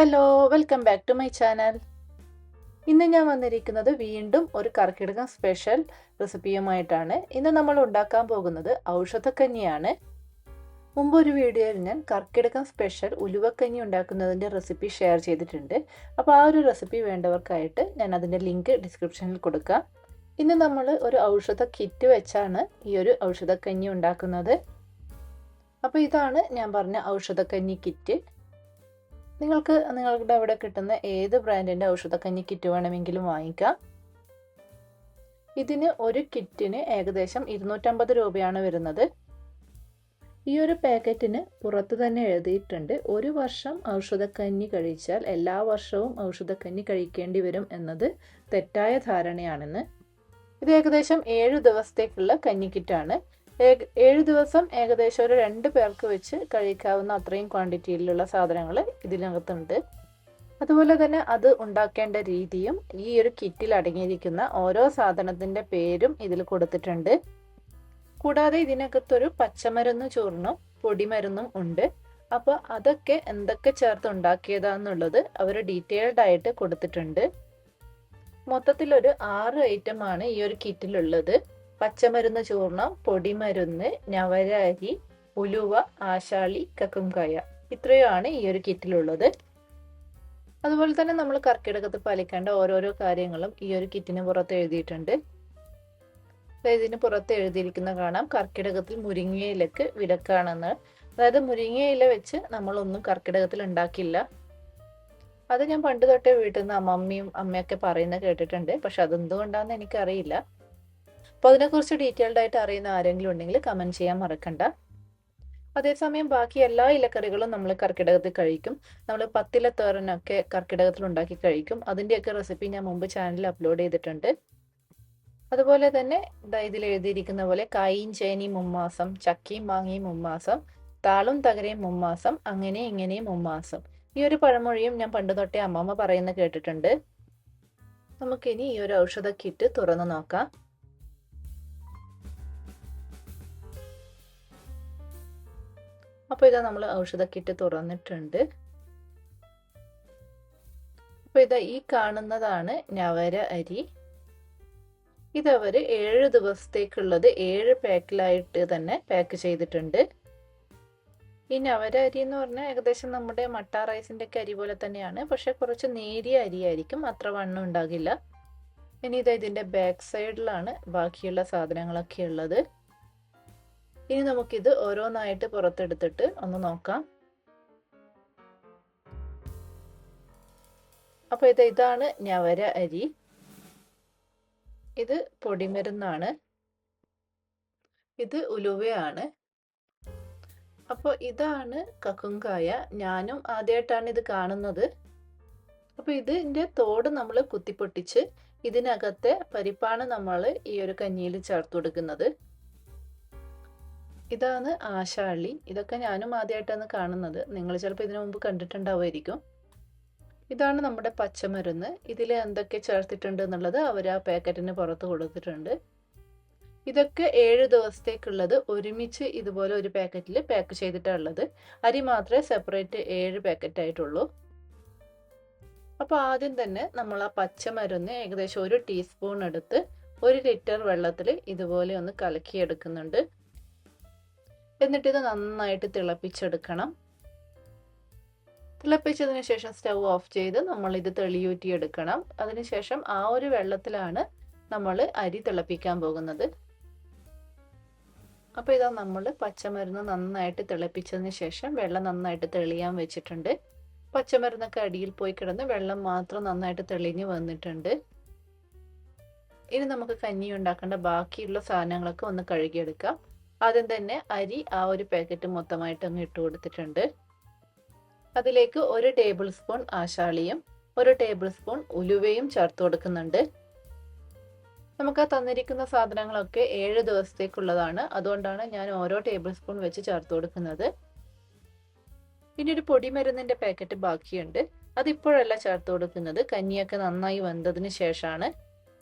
Hello welcome back to my channel ഇന്ന് ഞാൻ വന്നിരിക്കുന്നത് വീണ്ടും ഒരു കർക്കിടകം സ്പെഷ്യൽ റെസിപ്പിയുമായിട്ടാണ് ഇന്ന് നമ്മൾ ഉണ്ടാക്കാൻ പോകുന്നത് ഔഷധക്കഞ്ഞിയാണ്. മുമ്പ് ഒരു വീഡിയോയിൽ ഞാൻ കർക്കിടകം സ്പെഷ്യൽ ഉലുവക്കഞ്ഞി ഉണ്ടാക്കുന്നതിന്റെ റെസിപ്പി ഷെയർ ചെയ്തിട്ടുണ്ട്. അപ്പോൾ ആ ഒരു റെസിപ്പി വേണ്ടവർക്കായിട്ട് ഞാൻ അതിന്റെ ലിങ്ക് ഡിസ്ക്രിപ്ഷനിൽ കൊടുക്കാം. ഇന്ന് നമ്മൾ ഒരു ഔഷധ കിറ്റ് വെച്ചാണ് ഈ ഒരു ഔഷധക്കഞ്ഞി ഉണ്ടാക്കുന്നത്. അപ്പോൾ ഇതാണ് ഞാൻ പറഞ്ഞ ഔഷധക്കഞ്ഞി കിറ്റ് നിങ്ങൾക്ക് നിങ്ങളുടെ അവിടെ കിട്ടുന്ന ഏത് ബ്രാൻഡിന്റെ ഔഷധക്കഞ്ഞി കിറ്റ് വേണമെങ്കിലും വാങ്ങിക്കാം. ഇതിന് ഒരു കിറ്റിന് ഏകദേശം ഇരുന്നൂറ്റമ്പത് രൂപയാണ് വരുന്നത്. ഈ ഒരു പാക്കറ്റിന് പുറത്ത് തന്നെ എഴുതിയിട്ടുണ്ട് ഒരു വർഷം ഔഷധക്കഞ്ഞി കഴിച്ചാൽ എല്ലാ വർഷവും ഔഷധക്കഞ്ഞി കഴിക്കേണ്ടി വരും എന്നത് തെറ്റായ ധാരണയാണെന്ന്. ഇത് ഏകദേശം ഏഴ് ദിവസത്തേക്കുള്ള കഞ്ഞിക്കിറ്റാണ് ഏഴ് ദിവസം ഏകദേശം ഒരു രണ്ട് പേർക്ക് വെച്ച് കഴിക്കാവുന്ന അത്രയും ക്വാണ്ടിറ്റിയിലുള്ള സാധനങ്ങൾ ഇതിനകത്തുണ്ട്. അതുപോലെ തന്നെ അത് ഉണ്ടാക്കേണ്ട രീതിയും ഈ ഒരു കിറ്റിൽ അടങ്ങിയിരിക്കുന്ന ഓരോ സാധനത്തിന്റെ പേരും ഇതിൽ കൊടുത്തിട്ടുണ്ട്. കൂടാതെ ഇതിനകത്തൊരു പച്ചമരുന്ന് ചൂർണം പൊടിമരുന്നും ഉണ്ട്. അപ്പോൾ അതൊക്കെ എന്തൊക്കെ ചേർത്ത് ഉണ്ടാക്കിയതാന്നുള്ളത് അവർ ഡീറ്റെയിൽഡ് ആയിട്ട് കൊടുത്തിട്ടുണ്ട്. മൊത്തത്തിലൊരു ആറ് ഐറ്റമാണ് ഈ ഒരു കിറ്റിലുള്ളത്. പച്ചമരുന്ന് ചൂർണം പൊടിമരുന്ന് നവരാരി ഉലുവ ആശാളി കക്കുംകായ. ഇത്രയുമാണ് ഈ ഒരു കിറ്റിലുള്ളത്. അതുപോലെ തന്നെ നമ്മൾ കർക്കിടകത്ത് പാലിക്കേണ്ട ഓരോരോ കാര്യങ്ങളും ഈ ഒരു കിറ്റിന് പുറത്ത് എഴുതിയിട്ടുണ്ട്. ഇതിന് പുറത്ത് എഴുതിയിരിക്കുന്ന കാണാം. കർക്കിടകത്തിൽ മുരിങ്ങയിലക്ക് വിലക്കാണെന്ന്. അതായത് മുരിങ്ങയില വെച്ച് നമ്മളൊന്നും കർക്കിടകത്തിൽ ഉണ്ടാക്കില്ല. അത് ഞാൻ പണ്ട് തൊട്ടേ വീട്ടിൽ നിന്ന് അമ്മമ്മയും അമ്മയൊക്കെ പറയുന്നത് കേട്ടിട്ടുണ്ട്. പക്ഷെ അതെന്തുകൊണ്ടാന്ന് എനിക്കറിയില്ല. അപ്പോൾ അതിനെക്കുറിച്ച് ഡീറ്റെയിൽഡ് ആയിട്ട് അറിയുന്ന ആരെങ്കിലും ഉണ്ടെങ്കിൽ കമന്റ് ചെയ്യാൻ മറക്കണ്ട. അതേസമയം ബാക്കി എല്ലാ ഇലക്കറികളും നമ്മൾ കർക്കിടകത്തിൽ കഴിക്കും. നമ്മൾ പത്തിലത്തോരനൊക്കെ കർക്കിടകത്തിൽ ഉണ്ടാക്കി കഴിക്കും. അതിന്റെയൊക്കെ റെസിപ്പി ഞാൻ മുമ്പ് ചാനലിൽ അപ്ലോഡ് ചെയ്തിട്ടുണ്ട്. അതുപോലെ തന്നെ ഇതിൽ എഴുതിയിരിക്കുന്ന പോലെ കായും ചേനയും മുമ്മാസം ചക്കയും മാങ്ങയും മുമ്മാസം താളും തകരയും മുമ്മാസം അങ്ങനെ ഇങ്ങനെയും മുമ്മാസം ഈ ഒരു പഴമൊഴിയും ഞാൻ പണ്ട് തൊട്ടേ അമ്മമ്മ പറയുന്ന കേട്ടിട്ടുണ്ട്. നമുക്കിനി ഈ ഒരു ഔഷധ കിറ്റ് തുറന്നു നോക്കാം. അപ്പോൾ ഇതാ നമ്മൾ ഔഷധ കിറ്റ് തുറന്നിട്ടുണ്ട്. അപ്പോൾ ഇതാ ഈ കാണുന്നതാണ് നവര അരി. ഇതവർ ഏഴ് ദിവസത്തേക്കുള്ളത് ഏഴ് പാക്കിലായിട്ട് തന്നെ പാക്ക് ചെയ്തിട്ടുണ്ട്. ഈ നവര അരി എന്ന് പറഞ്ഞാൽ ഏകദേശം നമ്മുടെ മട്ട റൈസിന്റെ ഒക്കെ അരി പോലെ തന്നെയാണ്. പക്ഷെ കുറച്ച് നേരിയ അരിയായിരിക്കും അത്ര വണ്ണം ഉണ്ടാകില്ല. ഇനി ഇതാ ഇതിന്റെ ബാക്ക് സൈഡിലാണ് ബാക്കിയുള്ള സാധനങ്ങളൊക്കെ ഉള്ളത്. ഇനി നമുക്കിത് ഓരോന്നായിട്ട് പുറത്തെടുത്തിട്ട് ഒന്ന് നോക്കാം. അപ്പോൾ ഇത് ഇതാണ് ഞവര അരി. ഇത് പൊടിമരുന്നാണ്. ഇത് ഉലുവയാണ്. അപ്പോൾ ഇതാണ് കക്കുങ്കായ. ഞാനും ആദ്യമായിട്ടാണ് ഇത് കാണുന്നത്. അപ്പോൾ ഇതിന്റെ തോട് നമ്മൾ കുത്തിപ്പൊട്ടിച്ച് ഇതിനകത്തെ പരിപ്പാണ് നമ്മൾ ഈ ഒരു കഞ്ഞിയിൽ ചേർത്ത് കൊടുക്കുന്നത്. ഇതാണ് ആശാളി ഇതൊക്കെ ഞാനും ആദ്യമായിട്ടാണ് കാണുന്നത്. നിങ്ങൾ ചിലപ്പോൾ ഇതിനു മുമ്പ് കണ്ടിട്ടുണ്ടാവുമായിരിക്കും. ഇതാണ് നമ്മുടെ പച്ചമരുന്ന്. ഇതിൽ എന്തൊക്കെ ചേർത്തിട്ടുണ്ട് എന്നുള്ളത് അവർ ആ പാക്കറ്റിന് പുറത്ത് കൊടുത്തിട്ടുണ്ട്. ഇതൊക്കെ ഏഴ് ദിവസത്തേക്കുള്ളത് ഒരുമിച്ച് ഇതുപോലെ ഒരു പാക്കറ്റിൽ പാക്ക് ചെയ്തിട്ടാണ് ഉള്ളത്. അരി മാത്രമേ സെപ്പറേറ്റ് ഏഴ് പാക്കറ്റ് ആയിട്ടുള്ളൂ അപ്പോൾ ആദ്യം തന്നെ നമ്മൾ ആ പച്ചമരുന്ന് ഏകദേശം ഒരു ടീസ്പൂൺ എടുത്ത് ഒരു ലിറ്റർ വെള്ളത്തിൽ ഇതുപോലെ ഒന്ന് കലക്കിയെടുക്കുന്നുണ്ട്. എന്നിട്ട് ഇത് നന്നായിട്ട് തിളപ്പിച്ചെടുക്കണം. തിളപ്പിച്ചതിന് ശേഷം സ്റ്റൗ ഓഫ് ചെയ്ത് നമ്മൾ ഇത് തെളിയൂറ്റിയെടുക്കണം അതിനുശേഷം ആ ഒരു വെള്ളത്തിലാണ് നമ്മൾ അരി തിളപ്പിക്കാൻ പോകുന്നത്. അപ്പോൾ ഇതാ നമ്മൾ പച്ചമരുന്ന് നന്നായിട്ട് തിളപ്പിച്ചതിന് ശേഷം വെള്ളം നന്നായിട്ട് തെളിയാൻ വെച്ചിട്ടുണ്ട്. പച്ചമരുന്നൊക്കെ അടിയിൽ പോയി കിടന്ന് വെള്ളം മാത്രം നന്നായിട്ട് തെളിഞ്ഞ് വന്നിട്ടുണ്ട്. ഇനി നമുക്ക് കഞ്ഞി ഉണ്ടാക്കേണ്ട ബാക്കിയുള്ള സാധനങ്ങളൊക്കെ ഒന്ന് കഴുകിയെടുക്കാം. ആദ്യം തന്നെ അരി ആ ഒരു പാക്കറ്റ് മൊത്തമായിട്ട് അങ്ങ് ഇട്ട് കൊടുത്തിട്ടുണ്ട്. അതിലേക്ക് ഒരു ടേബിൾ സ്പൂൺ ആശാളിയും ഒരു ടേബിൾ സ്പൂൺ ഉലുവയും ചേർത്ത് കൊടുക്കുന്നുണ്ട്. നമുക്ക് ആ തന്നിരിക്കുന്ന സാധനങ്ങളൊക്കെ ഏഴ് ദിവസത്തേക്കുള്ളതാണ്. അതുകൊണ്ടാണ് ഞാൻ ഓരോ ടേബിൾ സ്പൂൺ വെച്ച് ചേർത്ത് കൊടുക്കുന്നത്. പിന്നെ ഒരു പൊടിമരുന്നിന്റെ പാക്കറ്റ് ബാക്കിയുണ്ട്. അതിപ്പോഴല്ല ചേർത്ത് കൊടുക്കുന്നത്. കഞ്ഞിയൊക്കെ നന്നായി വെന്തതിന് ശേഷമാണ്.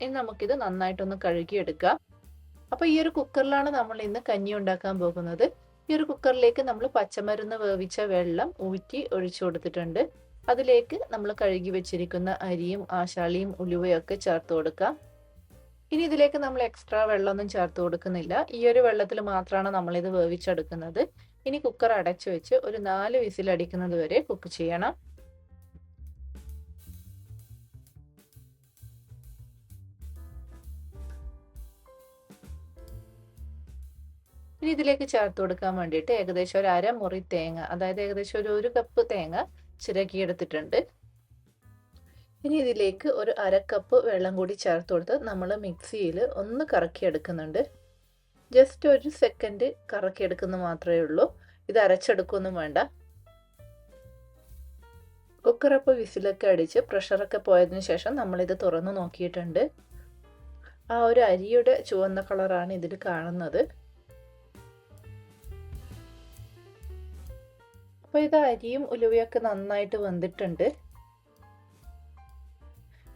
ഇനി നമുക്കിത് നന്നായിട്ടൊന്ന് കഴുകിയെടുക്കാം. അപ്പോൾ ഈ ഒരു കുക്കറിലാണ് നമ്മൾ ഇന്ന് കഞ്ഞി ഉണ്ടാക്കാൻ പോകുന്നത്. ഈ ഒരു കുക്കറിലേക്ക് നമ്മൾ പച്ചമരുന്ന് വേവിച്ച വെള്ളം ഊറ്റി ഒഴിച്ചു കൊടുത്തിട്ടുണ്ട്. അതിലേക്ക് നമ്മൾ കഴുകി വെച്ചിരിക്കുന്ന അരിയും ആശാളിയും ഉലുവയൊക്കെ ചേർത്ത് കൊടുക്കാം. ഇനി ഇതിലേക്ക് നമ്മൾ എക്സ്ട്രാ വെള്ളമൊന്നും ചേർത്ത് കൊടുക്കുന്നില്ല. ഈ ഒരു വെള്ളത്തിൽ മാത്രമാണ് നമ്മൾ ഇത് വേവിച്ചെടുക്കുന്നത്. ഇനി കുക്കർ അടച്ചു വെച്ച് ഒരു നാല് വിസിൽ അടിക്കുന്നത് വരെ കുക്ക് ചെയ്യണം. ഇനി ഇതിലേക്ക് ചേർത്ത് കൊടുക്കാൻ വേണ്ടിയിട്ട് ഏകദേശം ഒരു അര മുറി തേങ്ങ അതായത് ഏകദേശം ഒരു ഒരു കപ്പ് തേങ്ങ ചിരകിയെടുത്തിട്ടുണ്ട്. ഇനി ഇതിലേക്ക് ഒരു അര കപ്പ് വെള്ളം കൂടി ചേർത്ത് കൊടുത്ത് നമ്മൾ മിക്സിയിൽ ഒന്ന് കറക്കിയെടുക്കുന്നുണ്ട്. ജസ്റ്റ് ഒരു സെക്കൻഡ് കറക്കിയെടുക്കുന്ന മാത്രമേ ഉള്ളൂ. ഇത് അരച്ചെടുക്കൊന്നും വേണ്ട. കുക്കറപ്പ് വിസിലൊക്കെ അടിച്ച് പ്രഷറൊക്കെ പോയതിനു ശേഷം നമ്മളിത് തുറന്നു നോക്കിയിട്ടുണ്ട്. ആ ഒരു അരിയുടെ ചുവന്ന കളറാണ് ഇതിൽ കാണുന്നത്. അപ്പോൾ ഇത് അരിയും ഉലുവയൊക്കെ നന്നായിട്ട് വെന്തിട്ടുണ്ട്.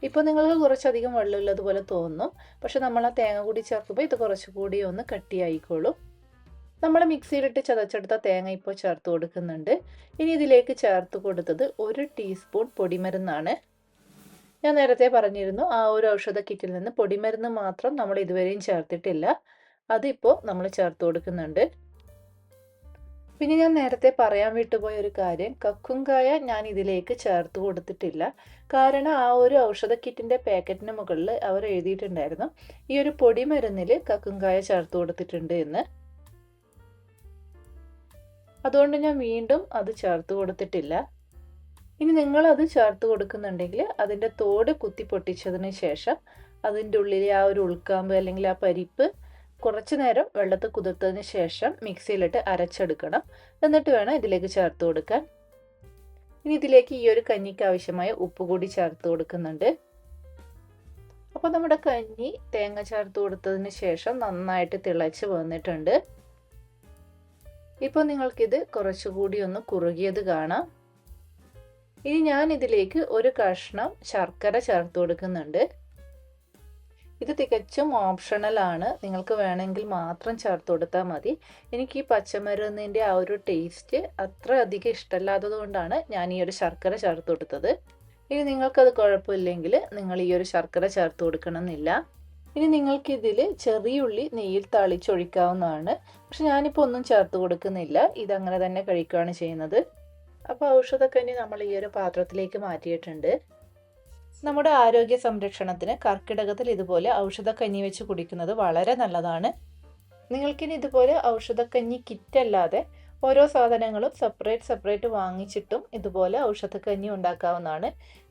ഇപ്പോൾ നിങ്ങൾക്ക് കുറച്ചധികം വെള്ളമുള്ളതുപോലെ തോന്നും. പക്ഷെ നമ്മൾ ആ തേങ്ങ കൂടി ചേർക്കുമ്പോൾ ഇത് കുറച്ചുകൂടി ഒന്ന് കട്ടിയായിക്കോളും. നമ്മൾ മിക്സിയിലിട്ട് ചതച്ചെടുത്ത തേങ്ങ ഇപ്പോൾ ചേർത്ത് കൊടുക്കുന്നുണ്ട്. ഇനി ഇതിലേക്ക് ചേർത്ത് കൊടുത്തത് ഒരു ടീസ്പൂൺ പൊടിമരുന്നാണ്. ഞാൻ നേരത്തെ പറഞ്ഞിരുന്നു ആ ഒരു ഔഷധ കിറ്റിൽ നിന്ന് പൊടിമരുന്ന് മാത്രം നമ്മൾ ഇതുവരെയും ചേർത്തിട്ടില്ല. അതിപ്പോൾ നമ്മൾ ചേർത്ത് കൊടുക്കുന്നുണ്ട്. പിന്നെ ഞാൻ നേരത്തെ പറയാൻ വിട്ടുപോയ ഒരു കാര്യം. കക്കുങ്കായ ഞാൻ ഇതിലേക്ക് ചേർത്ത് കൊടുത്തിട്ടില്ല. കാരണം ആ ഒരു ഔഷധ കിറ്റിന്റെ പാക്കറ്റിന് മുകളിൽ അവർ എഴുതിയിട്ടുണ്ടായിരുന്നു ഈ ഒരു പൊടി മരുന്നിൽ കക്കുങ്കായ ചേർത്ത് കൊടുത്തിട്ടുണ്ട് എന്ന്. അതുകൊണ്ട് ഞാൻ വീണ്ടും അത് ചേർത്ത് കൊടുത്തിട്ടില്ല. ഇനി നിങ്ങൾ അത് ചേർത്ത് കൊടുക്കുന്നുണ്ടെങ്കിൽ അതിന്റെ തോട് കുത്തി പൊട്ടിച്ചതിന് ശേഷം അതിന്റെ ഉള്ളിലെ ആ ഒരു ഉൾക്കാമ്പ് അല്ലെങ്കിൽ ആ പരിപ്പ് കുറച്ച് നേരം വെള്ളത്തിൽ കുതിർത്തതിന് ശേഷം മിക്സിയിലിട്ട് അരച്ചെടുക്കണം. എന്നിട്ട് വേണം ഇതിലേക്ക് ചേർത്ത് കൊടുക്കാൻ. ഇനി ഇതിലേക്ക് ഈ ഒരു കഞ്ഞിക്ക് ആവശ്യമായ ഉപ്പ് കൂടി ചേർത്ത് കൊടുക്കുന്നുണ്ട്. അപ്പോൾ നമ്മുടെ കഞ്ഞി തേങ്ങ ചേർത്ത് കൊടുത്തതിന് ശേഷം നന്നായിട്ട് തിളച്ച് വന്നിട്ടുണ്ട്. ഇപ്പോൾ നിങ്ങൾക്കിത് കുറച്ചുകൂടി ഒന്ന് കുറുകിയത് കാണാം. ഇനി ഞാൻ ഇതിലേക്ക് ഒരു കഷ്ണം ശർക്കര ചേർത്ത് കൊടുക്കുന്നുണ്ട്. ഇത് തികച്ചും ഓപ്ഷണൽ ആണ്. നിങ്ങൾക്ക് വേണമെങ്കിൽ മാത്രം ചേർത്ത് കൊടുത്താൽ മതി. എനിക്ക് ഈ പച്ചമരുന്നിന്റെ ആ ഒരു ടേസ്റ്റ് അത്ര അധികം ഇഷ്ടമല്ലാത്തത് കൊണ്ടാണ് ഞാൻ ഈ ഒരു ശർക്കര ചേർത്ത് കൊടുത്തത്. ഇനി നിങ്ങൾക്കത് കുഴപ്പമില്ലെങ്കിൽ നിങ്ങൾ ഈ ഒരു ശർക്കര ചേർത്ത് കൊടുക്കണമെന്നില്ല. ഇനി നിങ്ങൾക്കിതിൽ ചെറിയുള്ളി നെയ്യിൽ തളിച്ചൊഴിക്കാവുന്നതാണ്. പക്ഷെ ഞാനിപ്പോൾ ഒന്നും ചേർത്ത് കൊടുക്കുന്നില്ല. ഇതങ്ങനെ തന്നെ കഴിക്കുകയാണ് ചെയ്യുന്നത്. അപ്പോൾ ഔഷധക്കഞ്ഞി നമ്മൾ ഈ ഒരു പാത്രത്തിലേക്ക് മാറ്റിയിട്ടുണ്ട്. നമ്മുടെ ആരോഗ്യ സംരക്ഷണത്തിന് കർക്കിടകത്തിൽ ഇതുപോലെ ഔഷധക്കഞ്ഞി വെച്ച് കുടിക്കുന്നത് വളരെ നല്ലതാണ്. നിങ്ങൾക്കിനി ഇതുപോലെ ഔഷധക്കഞ്ഞി കിറ്റ് അല്ലാതെ ഓരോ സാധനങ്ങളും സെപ്പറേറ്റ് സെപ്പറേറ്റ് വാങ്ങിച്ചിട്ടും ഇതുപോലെ ഔഷധക്കഞ്ഞി ഉണ്ടാക്കാവുന്നതാണ്.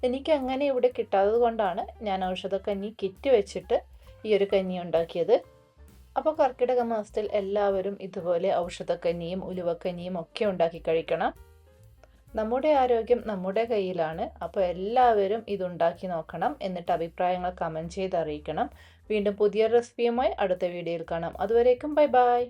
എനിക്ക് അങ്ങനെ ഇവിടെ കിട്ടാത്തത് കൊണ്ടാണ് ഞാൻ ഔഷധക്കഞ്ഞി കിറ്റ് വെച്ചിട്ട് ഈ ഒരു കഞ്ഞി ഉണ്ടാക്കിയത്. അപ്പോൾ കർക്കിടക മാസത്തിൽ എല്ലാവരും ഇതുപോലെ ഔഷധക്കഞ്ഞിയും ഉലുവക്കഞ്ഞിയും ഒക്കെ ഉണ്ടാക്കി കഴിക്കണം. നമ്മുടെ ആരോഗ്യം നമ്മുടെ കയ്യിലാണ്. അപ്പോൾ എല്ലാവരും ഇതുണ്ടാക്കി നോക്കണം എന്നിട്ട് അഭിപ്രായങ്ങൾ കമന്റ് ചെയ്ത് അറിയിക്കണം. വീണ്ടും പുതിയ റെസിപ്പിയുമായി അടുത്ത വീഡിയോയിൽ കാണാം. അതുവരേക്കും ബൈ ബൈ.